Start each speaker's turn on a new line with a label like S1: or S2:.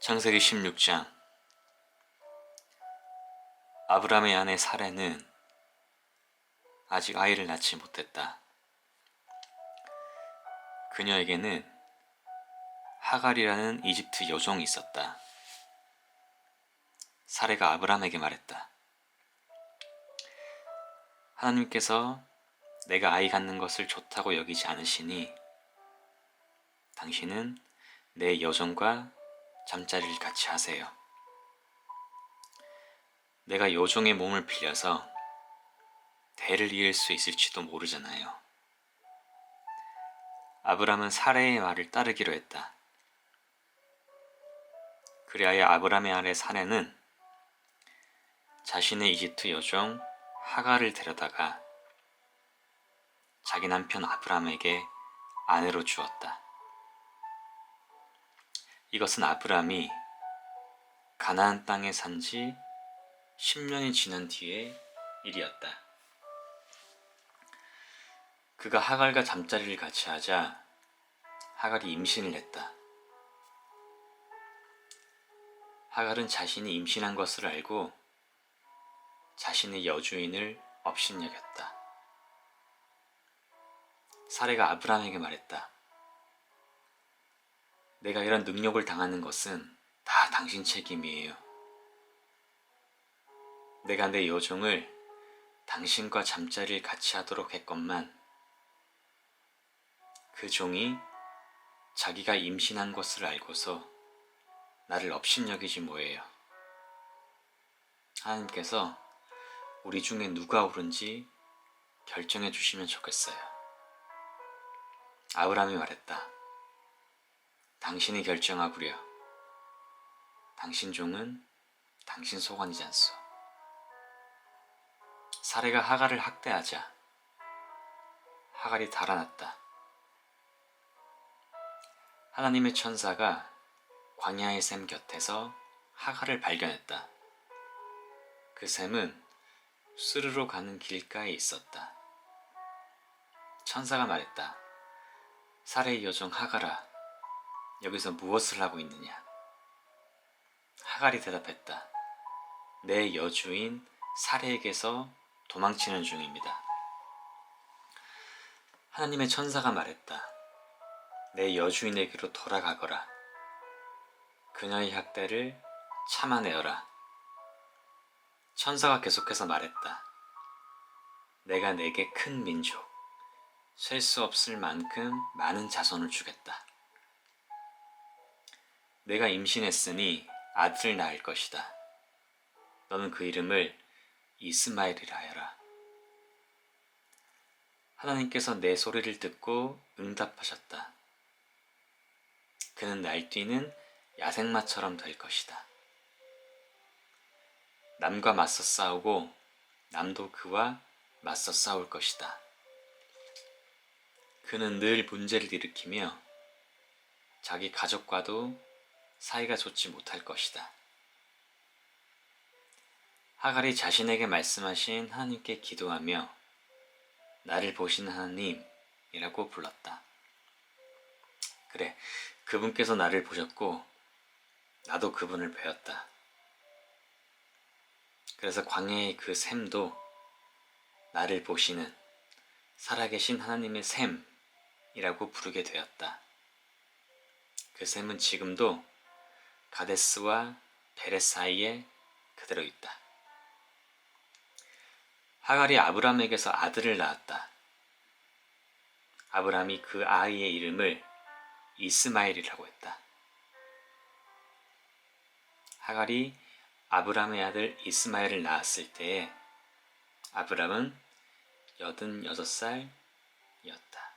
S1: 창세기 16장 아브라함의 아내 사레는 아직 아이를 낳지 못했다. 그녀에게는 하갈이라는 이집트 여종이 있었다. 사레가 아브라함에게 말했다. 하나님께서 내가 아이 갖는 것을 좋다고 여기지 않으시니 당신은 내 여종과 잠자리를 같이 하세요. 내가 여종의 몸을 빌려서 대를 이을 수 있을지도 모르잖아요. 아브람은 사레의 말을 따르기로 했다. 그리하여 아브람의 아내 사레는 자신의 이집트 여종 하가를 데려다가 자기 남편 아브람에게 아내로 주었다. 이것은 아브람이 가나안 땅에 산 지 10년이 지난 뒤의 일이었다. 그가 하갈과 잠자리를 같이 하자 하갈이 임신을 했다. 하갈은 자신이 임신한 것을 알고 자신의 여주인을 업신여겼다. 사례가 아브라함에게 말했다. 내가 이런 능력을 당하는 것은 다 당신 책임이에요. 내가 내 여종을 당신과 잠자리를 같이 하도록 했건만 그 종이 자기가 임신한 것을 알고서 나를 업신여기지 뭐예요. 하나님께서 우리 중에 누가 옳은지 결정해 주시면 좋겠어요. 아브라함이 말했다. 당신이 결정하구려. 당신 종은 당신 소관이지 않소. 사례가 하갈을 학대하자 하갈이 달아났다. 하나님의 천사가 광야의 샘 곁에서 하갈을 발견했다. 그 샘은 스르로 가는 길가에 있었다. 천사가 말했다. 사례의 여종 하갈아, 여기서 무엇을 하고 있느냐? 하갈이 대답했다. 내 여주인 사례에게서 도망치는 중입니다. 하나님의 천사가 말했다. 내 여주인에게로 돌아가거라. 그녀의 학대를 참아내어라. 천사가 계속해서 말했다. 내가 내게 큰 민족, 셀 수 없을 만큼 많은 자손을 주겠다. 내가 임신했으니 아들을 낳을 것이다. 너는 그 이름을 이스마엘이라 하여라. 하나님께서 내 소리를 듣고 응답하셨다. 그는 날뛰는 야생마처럼 될 것이다. 남과 맞서 싸우고 남도 그와 맞서 싸울 것이다. 그는 늘 문제를 일으키며 자기 가족과도 사이가 좋지 못할 것이다. 하갈이 자신에게 말씀하신 하나님께 기도하며 나를 보시는 하나님이라고 불렀다. 그래, 그분께서 나를 보셨고 나도 그분을 배웠다. 그래서 광야의 그 샘도 나를 보시는 살아계신 하나님의 샘이라고 부르게 되었다. 그 샘은 지금도 가데스와 베레 사이에 그대로 있다. 하갈이 아브람에게서 아들을 낳았다. 아브람이 그 아이의 이름을 이스마엘이라고 했다. 하갈이 아브람의 아들 이스마엘을 낳았을 때에 아브람은 86살이었다.